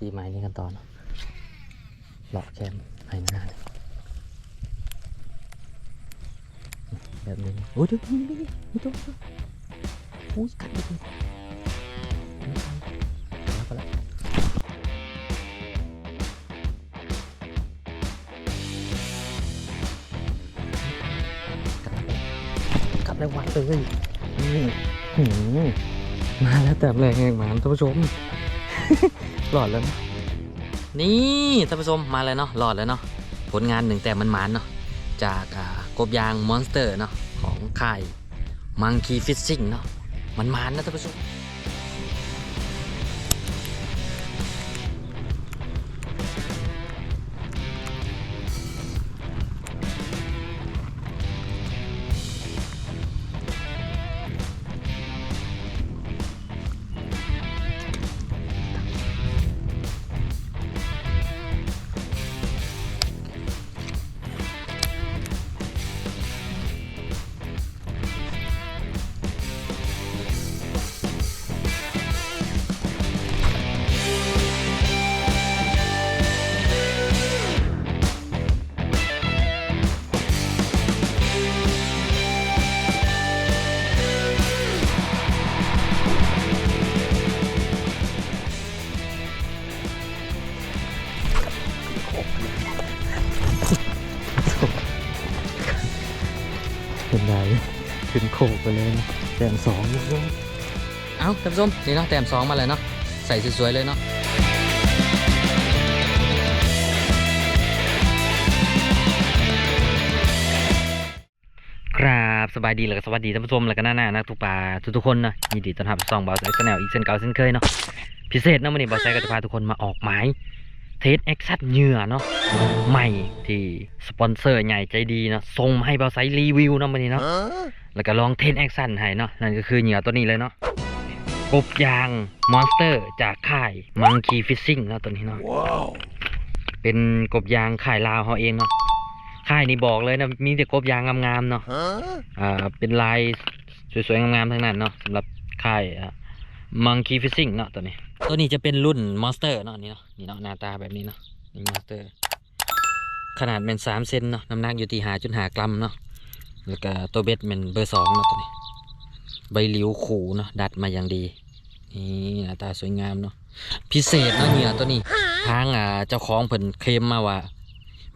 ตีไม้นี่กันต่อเนาะหลอกแคมให้หน้าเลยแบบนี้โอ้ยดูนี่นี่นี่ตัวโอ้ยกัดดิแล้วก็แล้วกลับแล้ววัดเลยนี่มาแล้วแต่แรงแหงหมานท่านผู้ชม หลอดแล้วนะนี่ท่านผู้ชมมาเลยเนาะหลอดแล้วเนาะผลงานหนึ่งแต่มันหมานเนาะจากกบยางมอนสเตอร์เนาะของค่ายมังคีฟิชชิ่งเนาะมันหมานนะท่านผู้ชม แต้มสองนะเอ้าท่านผู้ชมนี่เนาะแต้มสองมาเลยเนาะใส่สวยๆเลยเนาะครับสบายดีแล้วก็สวัสดีท่านผู้ชมแล้วก็หน้าหน้านักทุกป่าทุกๆคนนะยินดีต้อนรับซองบอลไซสแนลอีกเช่นเก่าเช่นเคยเนาะพิเศษเนาะวันนี้บอลไซส์ก็จะพาทุกคนมาออกหมายเทสแอคชั่นเหยื่อเนาะใหม่ที่สปอนเซอร์ใหญ่ใจดีเนาะส่งมาให้บอลไซส์รีวิวนะวันนี้เนาะ แล้วก็ลองเทนแอคชั่นให้เนาะนั่นก็คือเหยื่อตัวนี้เลยเนาะกบยางมอนสเตอร์จากค่ายมังคีฟิชซิ่งเนาะตัวนี้เนาะเป็นกบยางค่ายลาวเขาเองเนาะค่ายนี่บอกเลยนะมีแต่กบยางงามๆเนาะอ่าเป็นลายสวยๆงามๆทั้งนั้นเนาะสำหรับค่ายมังคีฟิชซิ่งเนาะตัวนี้ ตัวนี้จะเป็นรุ่นมอนสเตอร์เนาะนี่เนาะนี่เนาะหน้าตาแบบนี้เนาะนี่มอนสเตอร์ขนาดเป็นสามเซนเนาะน้ำหนักอยู่ที่หาจุดหากรัมเนาะ แล้วก็ตัวเบ็ดเป็นเบอร์สองเนาะตัวนี้ ใบหลิวขู่เนาะดัดมาอย่างดี นี่หน้าตาสวยงามเนาะพิเศษเนาะเหยื่อตัวนี้ทางอ่าเจ้าของเพิ่นเคลมมาว่า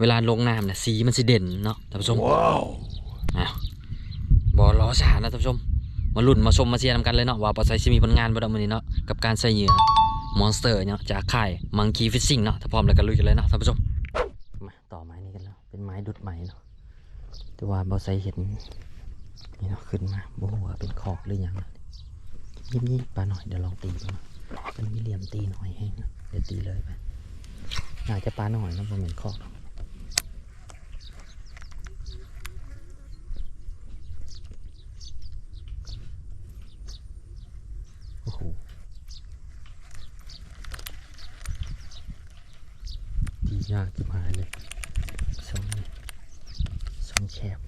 เวลาลงน้ำเนี่ยสีมันสิเด่นเนาะท่านผู้ชมอ้าวบอล้อช้านะท่านผู้ชมมาลุ่นมาชมมาเชียร์นำกันเลยเนาะว่าปอไซซิมีผลงานบ่ดอกมื้อนี้เนาะกับการใส่เหยื่อมอนสเตอร์เนาะจากค่ายมังคีฟิชซิ่งเนาะถ้าพร้อมแล้วก็ลุยกันเลยเนาะท่านผู้ชมมาต่อไม้นี้กันแล้วเป็นไม้ดุดไม้เนาะ แต่ว่าบอไซเห็นนี่เนาะขึ้นมาบหัวเป็นคอกหรือยังยี่นี่ปลาหน่อยเดี๋ยวลองตีดูมันมีเหลี่ยมตีหน่อยให้นะเดี๋ยวตีเลยไปน่าจจะปลาหน่อยนะผมเหมือนคอกหรอกโอ้โหตียากจิบหายเลยสองนี่ สองแฉบ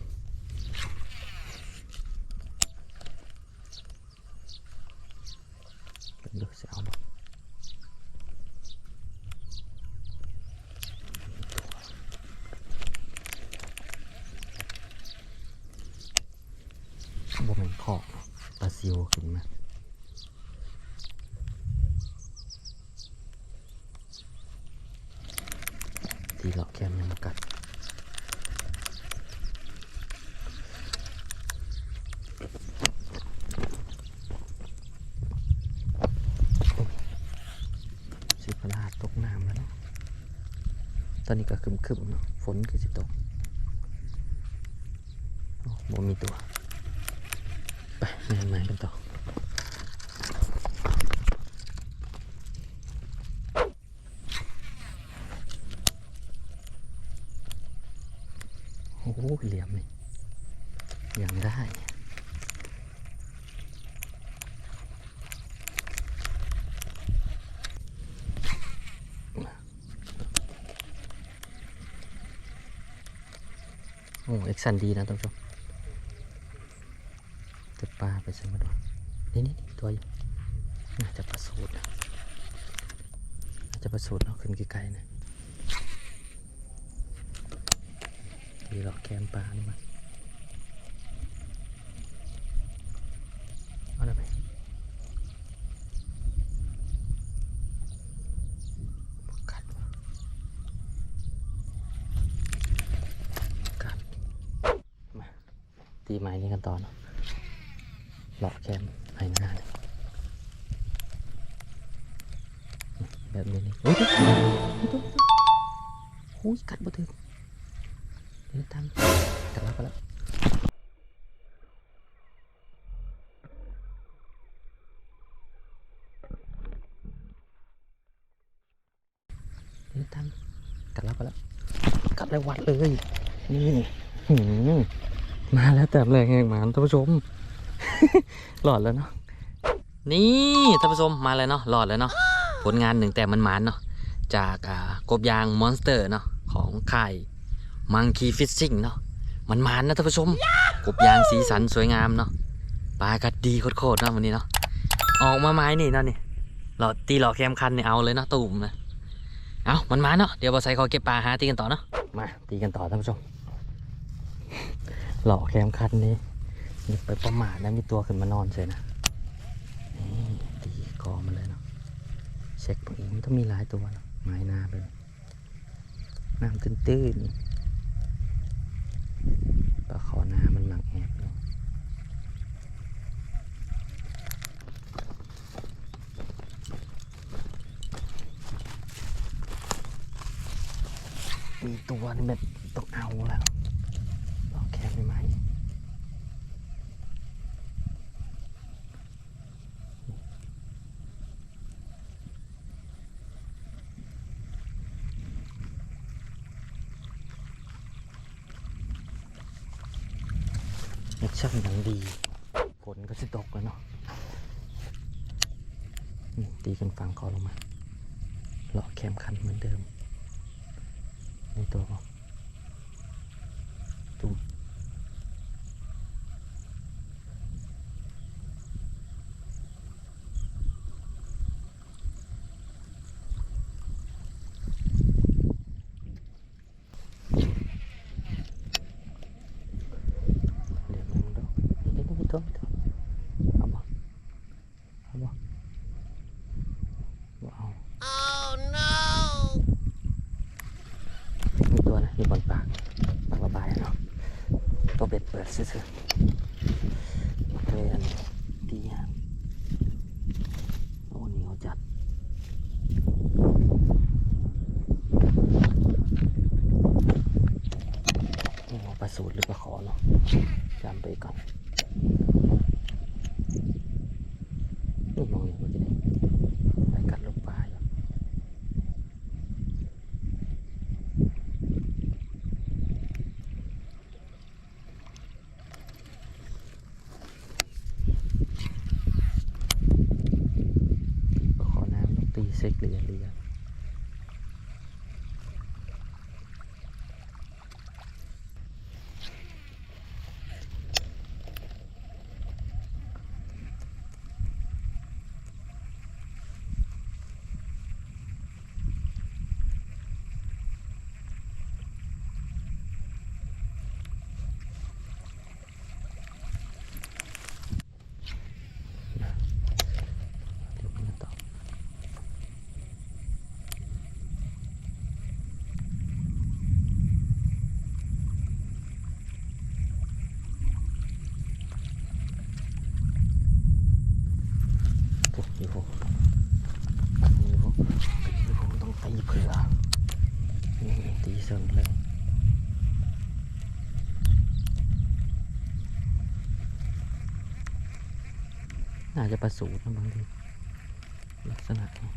เป็นดูสิเอาบ่ บ่แม่นขอกปลาซิวขึ้นมาตีหลอกแคมยังมากัดสิพลาดตกน้ำแล้ว ตอนนี้ก็คึมๆเนาะฝนคือสิตกโอ้บ่มีตัว ไปแม่นไม้กันต่อ โอ้โห เหลี่ยมนี่ยังได้โอ้เอ็กซันดีนะท่านผู้ชมจะปลาไปใส่มาดูนี่นี่ตัวน่าจะปลาสูตรนะน่าจะประสูตรเนาะขึ้นไกลๆนะ ดีหรอกแคมปลานี่มันเอาละไปกัดวะกัดมาตีไม้นี่กันต่อเนาะหลอกแคม เดี๋ยวทำกัดแล้วกัดแล้วเดี๋ยวทำกัดแล้วกัดแล้วกัดแล้วัดเลย นี่หืมาแล้วแต่แรงแห่งหมานท่านผู้ชม หลอดแล้วเนาะนี่ท่านผู้ชมมาเลยเนาะหลอดแล้วเนาะผลงานหนึ่งแต่มันหมานเนาะจากกบยางมอนสเตอร์เนาะของค่าย มังคีฟิชชิ่งเนาะมันมานนะท่านผู้ชม กบยางสีสันสวยงามเนาะปลากัดดีโคตรๆเนาะวันนี้เนาะออกมาไม้นี่เนาะนี่หลอดตีหลอดแคมคันเนี่ยเอาเลยเนาะตุ่มนะเอามันมาเนาะเดี๋ยวบอใส่ขอเก็บปลาหาตีกันต่อเนาะมาตีกันต่อท่านผู้ชม หล่อแคมคันนี้อย่ไปประมาทนะมีตัวขึ้นมานอนเฉยนะตีคอมันเลยเนาะเช็คตรงนี้มันต้องมีหลายตัวนะไม้หน้าไปน้ำตื้นๆ ปลาขอน้ามันหลังแอบอยู่มีตัวนี่แบบต้องเอาแล้วหล่อแคมไม่ไหม แอคชั่นอย่างดี ฝนก็จะตกแล้วเนาะนี่ตีกันฟังคอลงมา เลาะแคมคันเหมือนเดิม ในตัวบอกจุ่มเดี๋ยวมันดอกนี่นี่ตัวนี่ตัวเอาบ่เอาบ่บ่เอา Oh no! มีตัวนะอยู่บนปากปากระบายอะเนาะตัวเบ็ดเปิดซื่อๆเลยอันนี้ดีฮะโอ้เหนียวจัดนี่เอาปลาสูตรหรือปลาขอเนาะจำไปก่อนนี่มองนี่มันจะได้ไปกัดลูกปลาอยู่ ขอน้ำต้องตีเซ็กเรือเรือเดี๋ยวมันต่อปุ๊บอยู่อยู่อยู่ต้องตีเผื่อนี่ตีเสริมเลย น่าจะประสูตรนะบางทีลักษณะนี้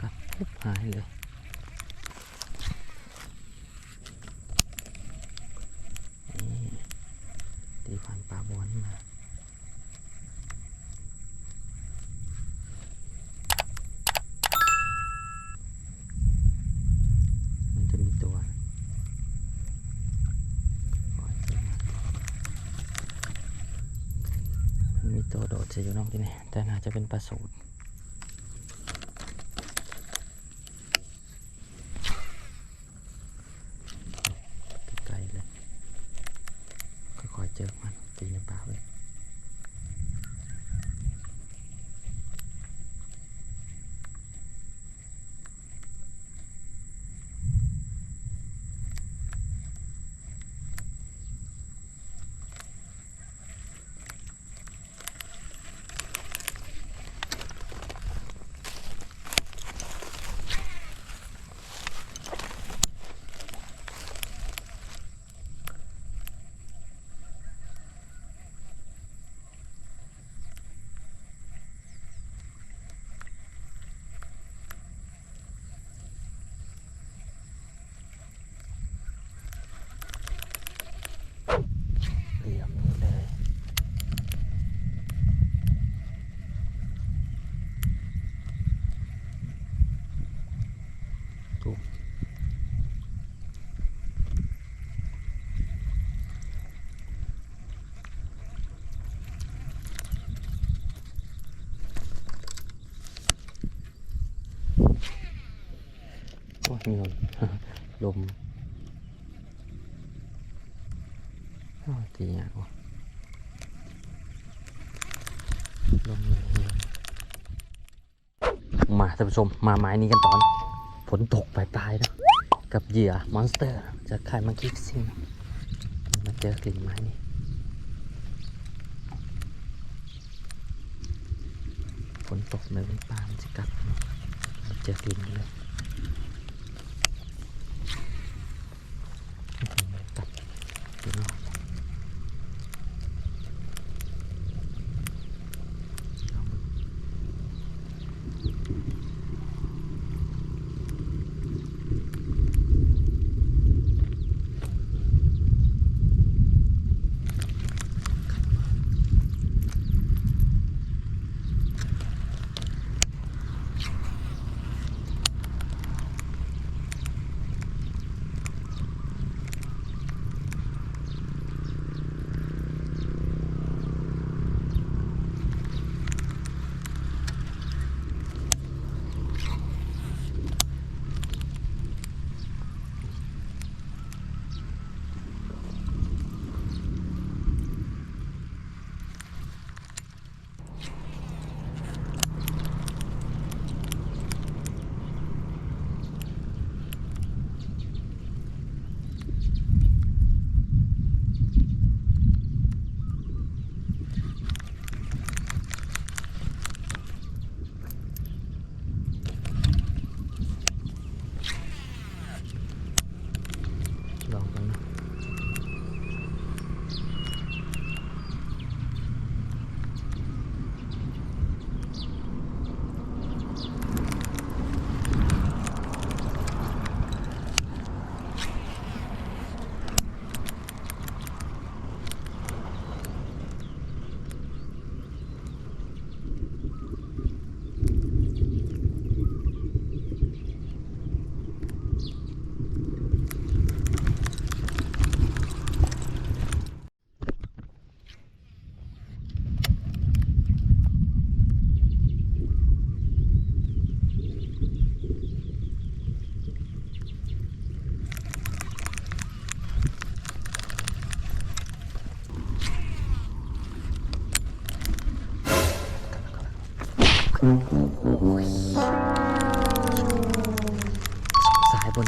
กัดปุ๊บหายเลยนี่ตีผ่านป่าบอนมา มันจะมีตัวปล่อยเจอมา มันมีตัวโดดจะ อยู่นองที่นี่แต่น่าจะเป็นปลาสูตร โอ้ยมีลมลมตีอย่างวะลมมาท่านผู้ชมมาไม้นี้กันตอนฝนตกปลายๆนะกับเหยื่อมอนสเตอร์จะขายมาคิกซิ่งมาเจอกลิ่นไม้นี่ฝนตกเลยปลามันจะกัดมาเจอกลิ่นเลย สายบน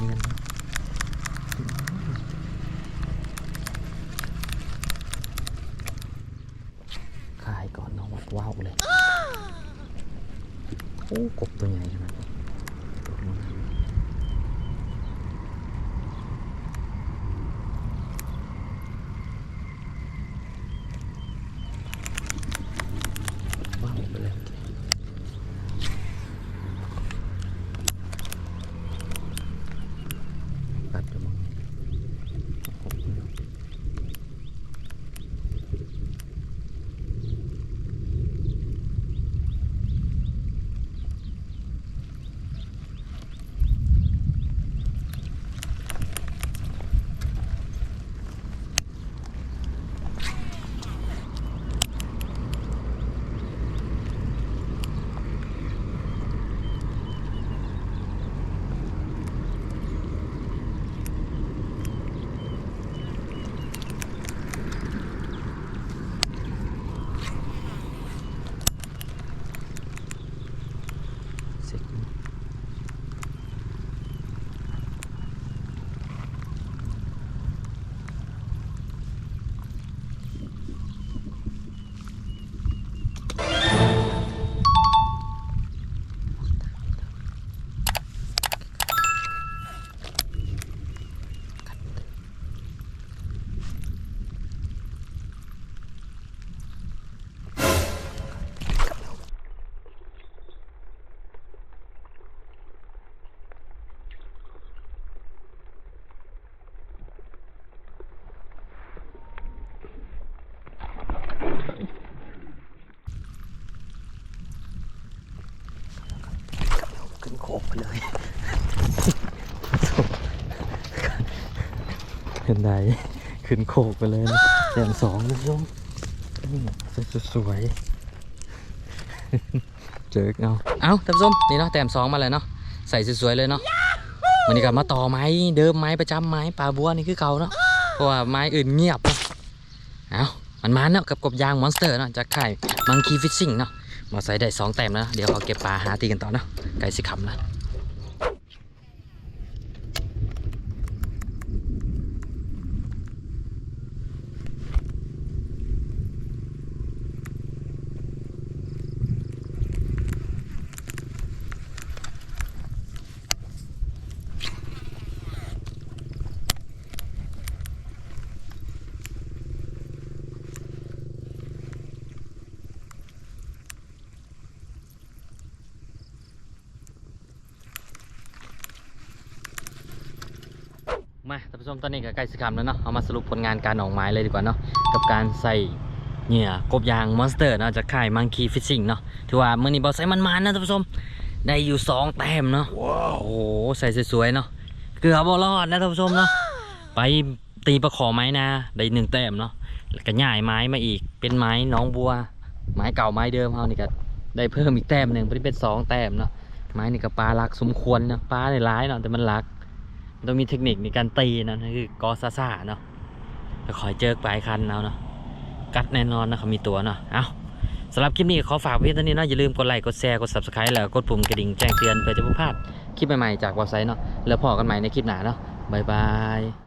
โคกไปเลยเห็นไดขึ้นโคกไปเลยนะแต้มสองนะชมสวยๆเจอเอาเอาท่านผู้ชมนี่เนาะแต้มสองมาเลยเนาะใส่สวยๆเลยเนาะวันนี้ก็มาต่อไม้เดิมไม้ประจำไม้ปลาบัวนี่คือเก่าเนาะเพราะว่าไม้อื่นเงียบเนาะเอามันมาเนาะกับกบยางมอนสเตอร์เนาะจากไข่มังคีฟิชชิ่งเนาะ มาใส่ได้สองแต้มนะ เดี๋ยวเขาเก็บปลาหาตีกันต่อนะไก่สิขำนะ ผู้ชมตอนนี้ก็ใกล้สิขำแล้วเนาะเอามาสรุปผลงานการออกไม้เลยดีกว่าเนาะกับการใส่เหยื่อกบยางมอนสเตอร์เนาะจากค่ายมังคีฟิชชิ่งเนาะถือว่ามื่อนี้บอสใส่มันมานะท่านผู้ชมได้อยู่สองแต้มเนาะโอ้โหใส่สวยๆเนาะเกือบบรอดนะท่านผู้ชมเนาะไปตีประขอไม้นาได้หนึ่งแต้มเนาะแล้วก็ย่ายไม้มาอีกเป็นไม้หน้องบัว ไม้เก่าไม้เดิมเฮานี่ก็ได้เพิ่มอีกแต้มหนึ่งเป็นสองแต้มเนาะไม้นี่ก็ปลารักสมควรเนาะปลาในร้ายเนาะแต่มันรักมัน ต้องมีเทคนิคในการตีนะนั่นคือกอซาซาเนาะจะคอยเจอปลายคันเอาเนาะกัดแน่นอนนะเขามีตัวเนาะเอาสำหรับคลิปนี้ขอฝากไว้เพียงเท่านี้นะอย่าลืมกดไลค์กดแชร์กด subscribe แล้วกดปุ่มกระดิ่งแจ้งเตือนเพื่อจะไม่พลาดคลิปใหม่ๆจากเว็บไซต์เนาะแล้วพอกันใหม่ในคลิปหน้าเนาะบ๊ายบาย